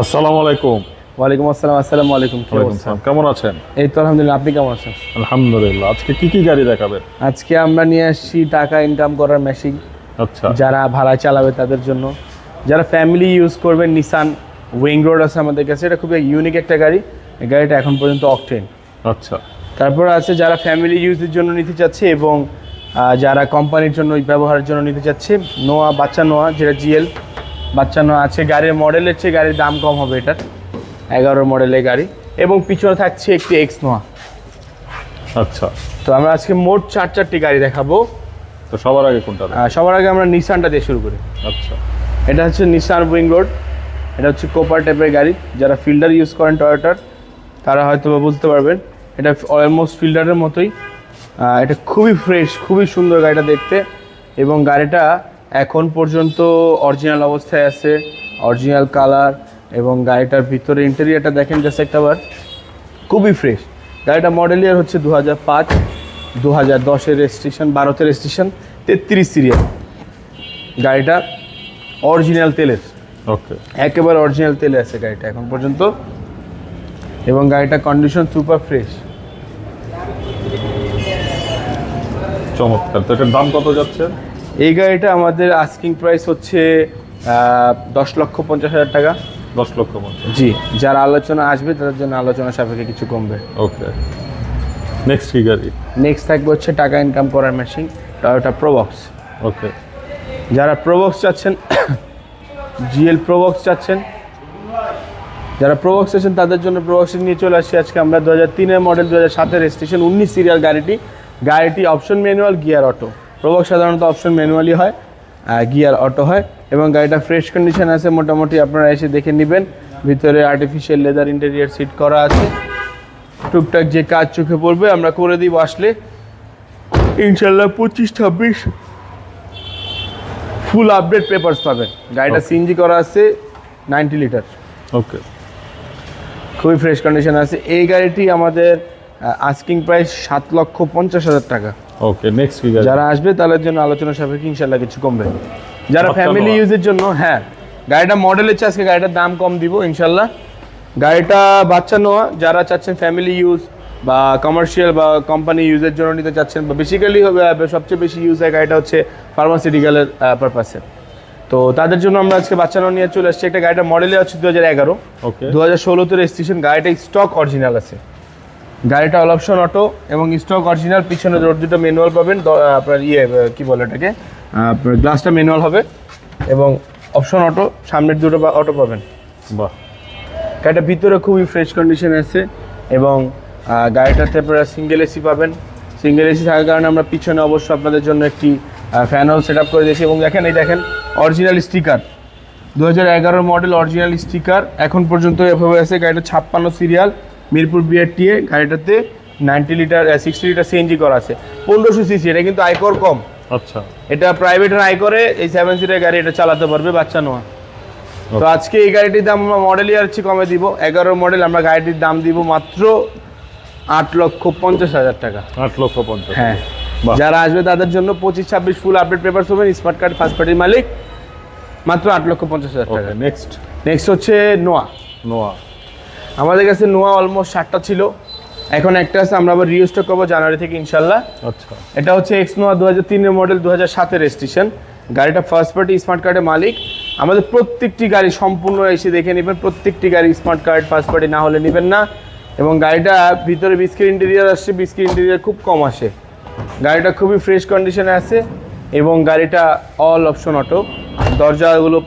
আসসালামু আলাইকুম। ওয়ালাইকুম আসসালাম আসসালামু আলাইকুম? কেমন আছেন? এই তো আলহামদুলিল্লাহ আপনি কেমন আছেন? আলহামদুলিল্লাহ আজকে কি কি গাড়ি দেখাবেন? আজকে আমরা নিয়ে আসছি টাকা ইনকাম করার মেশিন আচ্ছা। যারা ভাড়া চালাবে তাদের জন্য। যারা ফ্যামিলি ইউজ করবেন নিসান উইং রোড আছে আমাদের কাছে এটা খুবই ইউনিক একটা গাড়ি। এই গাড়িটা এখন পর্যন্ত অকটেন আচ্ছা। তারপর আছে যারা ফ্যামিলি ইউজের জন্য নিতে চাচ্ছে এবং যারা কোম্পানির জন্য ব্যবহারের জন্য নিতে চাচ্ছে নোয়া বাচ্চা নোয়া যেটা জিএল বাচ্চা নোয়া আছে গাড়ির মডেলের চেয়ে গাড়ির দাম কম হবে এটার। এগারো মডেলের গাড়ি। এবং পিছনে থাকছে একটি এক্স নোয়া আচ্ছা। তো আমরা আজকে মোট চার চারটি গাড়ি দেখাবো। তো সবার আগে কোনটা সবার আগে আমরা নিসানটা দিয়ে শুরু করি। আচ্ছা। এটা হচ্ছে নিসান উইং রোড এটা হচ্ছে কোপার টাইপের গাড়ি। যারা ফিল্ডার ইউজ করেন টয়োটার তারা হয়তো বুঝতে পারবেন। এটা অলমোস্ট ফিল্ডারের মতোই। এটা খুবই ফ্রেশ খুবই সুন্দর গাড়িটা দেখতে। এবং গাড়িটা এখন পর্যন্ত অরিজিনাল অবস্থায় আছে অরিজিনাল কালার এবং গাড়িটার ভিতরে ইন্টেরিয়ারটা দেখেন জাস্ট একটাবার খুবই ফ্রেশ গাড়িটা মডেল ইয়ার হচ্ছে দু হাজার পাঁচ দু হাজার দশের রেজিস্ট্রেশন বারোতে রেজিস্ট্রেশন তেত্রিশ সিরিয়াল গাড়িটা অরিজিনাল তেলের। ওকে একেবারে অরিজিনাল তেলে আছে গাড়িটা এখন পর্যন্ত। এবং গাড়িটা কন্ডিশন সুপার ফ্রেশ চমৎকার। তো এটার দাম কত যাচ্ছে? এই গাড়িটা আমাদের আস্কিং প্রাইস হচ্ছে দশ লক্ষ পঞ্চাশ হাজার টাকা। দশ লক্ষ পঞ্চাশ। জি যারা আলোচনা আসবে তাদের জন্য আলোচনা সাপেক্ষে কিছু কমবে। ওকে নেক্সট কি গাড়ি? নেক্সট থাকবে হচ্ছে টাকা ইনকাম করার মেশিন টয়োটা প্রোবক্স ওকে যারা প্রোবক্স চাচ্ছেন জিএল প্রোবক্স চাচ্ছেন যারা প্রোবক্স চাচ্ছেন তাদের জন্য প্রোবক্স নিয়ে চলে আসছি আজকে আমরা। দু হাজার তিনের মডেল দু হাজার সাতের রেজিস্ট্রেশন উনিশ সিরিয়াল গাড়িটি। গাড়িটি option manual gear auto Probox সাধারণত অপশন ম্যানুয়ালি হয় গিয়ার অটো হয় এবং গাড়িটা ফ্রেশ কন্ডিশন আছে মোটামুটি আপনারা এসে দেখে নেবেন। ভিতরে আর্টিফিশিয়াল লেদার ইন্টেরিয়ার সিট করা আছে। টুকটাক যে কাজ চোখে পড়বে আমরা করে দিব আসলে। ইনশাল্লাহ পঁচিশ ছাব্বিশ ফুল আপডেট পেপারস পাবেন। গাড়িটা. সিএনজি করা আছে নাইনটি লিটার ওকে খুবই ফ্রেশ কন্ডিশন আছে। এই গাড়িটি আমাদের আস্কিং প্রাইস সাত লক্ষ পঞ্চাশ হাজার টাকা। ওকে নেক্সট কি যারা আসবে তাদের জন্য আলোচনা সাপেক্ষে ইনশাল্লাহ কিছু কমবে। যারা ফ্যামিলি ইউজের জন্য হ্যাঁ গাড়িটা মডেলের চেয়ে আজকে গাড়িটার দাম কম দিব ইনশাল্লাহ গাড়িটা বাচ্চা নোয়া যারা চাচ্ছেন ফ্যামিলি ইউজ বা কমার্শিয়াল বা কোম্পানি ইউজের জন্য নিতে চাচ্ছেন বা বেসিক্যালি হবে সবচেয়ে বেশি ইউজ হয় গাড়িটা হচ্ছে ফার্মাসিউটিক্যালের পারপাসে তো তাদের জন্য আমরা আজকে বাচ্চা নিয়ে চলে আসছি। একটা গাড়িটা মডেলে হচ্ছে দু হাজার এগারো। ওকে দু হাজার ষোলোতে রেজিস্ট্রেশন গাড়িটা স্টক অরিজিনাল আছে। গাড়িটা অল অপশন অটো এবং স্টক অরিজিনাল পিছনে রোড দুটো ম্যানুয়াল পাবেন আপনার ইয়ে কি বলে এটাকে আপনার গ্লাসটা ম্যানুয়াল হবে এবং অপশন অটো সামনের দুটো অটো পাবেন। বাহ। গাড়িটা ভিতরে খুবই ফ্রেশ কন্ডিশন আছে এবং গাড়িটাতে আপনারা সিঙ্গেল এসি পাবেন। সিঙ্গেল এসি থাকার কারণে আমরা পিছনে অবশ্য আপনাদের জন্য একটি ফ্যানও সেট আপ করে দিয়েছি এবং দেখেন, এই দেখেন অরিজিনাল স্টিকার দু হাজার মডেল অরিজিনাল স্টিকার এখন পর্যন্ত এভাবে আছে, গাড়িটা ছাপ্পান্ন সিরিয়াল মিরপুর বিআরটিএ গাড়িটাতে ninety litre sixty litre CNG করা আছে। পনেরোশো সিসি এটা কিন্তু আয়কর কম। আচ্ছা। এটা প্রাইভেটের আয়করে এই সেভেন সিটের গাড়ি এটা চালাতে পারবে বাচ্চা নোয়া। তো আজকে এই গাড়িটির দাম আমরা মডেল ইয়ার চেয়ে কমে দিব। এগারো মডেল আমরা গাড়িটির দাম দিব মাত্র আট লক্ষ পঞ্চাশ হাজার টাকা। আট লক্ষ পঞ্চাশ। হ্যাঁ। যারা আসবে তাদের জন্য পঁচিশ ছাব্বিশ ফুল আপডেট পেপার পাবেন স্মার্ট কার্ড ফার্স্ট পার্টির মালিক মাত্র আট লক্ষ পঞ্চাশ হাজার টাকা। নেক্সট নেক্সট হচ্ছে নোয়া। নোয়া। আমাদের কাছে নোয়া অলমোস্ট ষাটটা ছিল। এখন একটা আছে আমরা আবার রিস্টক করব জানুয়ারি থেকে ইনশাল্লাহ। আচ্ছা। এটা হচ্ছে এক্স নোয়া দু হাজার তিনের মডেল দু হাজার সাতের রেজিস্ট্রেশন গাড়িটা ফার্স্ট পার্টি স্মার্ট কার্ডের মালিক। আমাদের প্রত্যেকটি গাড়ি সম্পূর্ণ এসে দেখে নেবেন প্রত্যেকটি গাড়ি স্মার্ট কার্ড ফার্স্ট পার্টি না হলে নেবেন না। এবং গাড়িটা ভিতরে বিস্কিট ইন্টেরিয়ার আসছে বিস্কিট ইন্টেরিয়ার খুব কম আসে। গাড়িটা খুবই ফ্রেশ কন্ডিশনে আছে এবং গাড়িটা অল অপশন অটো দরজাগুলো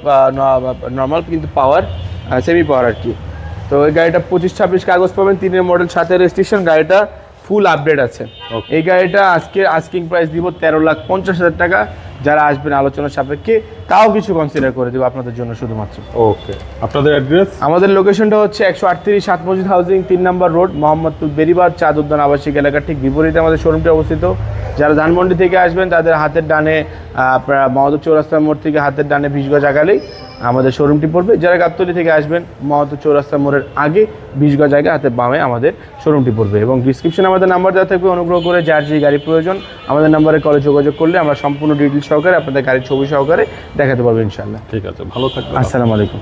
নর্মাল কিন্তু পাওয়ার সেমি পাওয়ার আর কি। তো এই গাড়িটা পঁচিশ ছাব্বিশ কাগজ পাবেন তিনের মডেল সাথে রেজিস্ট্রেশন গাড়িটা ফুল আপডেট আছে. এই গাড়িটা আজকে আস্কিং প্রাইস দিব তেরো লাখ পঞ্চাশ হাজার টাকা যারা আসবেন আলোচনা সাপেক্ষে তাও কিছু কনসিডার করে দেবো আপনাদের জন্য শুধুমাত্র। ওকে আপনাদের অ্যাড্রেস আমাদের লোকেশনটা হচ্ছে একশো আটত্রিশ সাত মসজিদ হাউজিং তিন নম্বর রোড মোহাম্মদপুর বেরিবার চাঁদ উদ্যান আবাসিক এলাকার ঠিক বিপরীতে আমাদের শোরুমটি অবস্থিত। যারা ধানমন্ডি থেকে আসবেন তাদের হাতের ডানে আপনারা মহাদুর চৌরাস্তা মোড় থেকে হাতের ডানে বিশ গজ আগালেই আমাদের শোরুমটি পড়বে। যারা গাবতলি থেকে আসবেন মহাদুর চৌরাস্তা মোড়ের আগে বিশ গজ আগে হাতের বামে আমাদের শোরুমটি পড়বে। এবং ডিসক্রিপশনে আমাদের নাম্বার দেওয়া থাকবে অনুগ্রহ করে যার যে গাড়ি প্রয়োজন আমাদের নাম্বারে কলে যোগাযোগ করলে আমরা সম্পূর্ণ ডিটেল সহকারে আপনাদের গাড়ির ছবি সহকারে দেখাতে পারব ইনশাল্লাহ ঠিক আছে ভালো থাকবেন। আসসালামু আলাইকুম।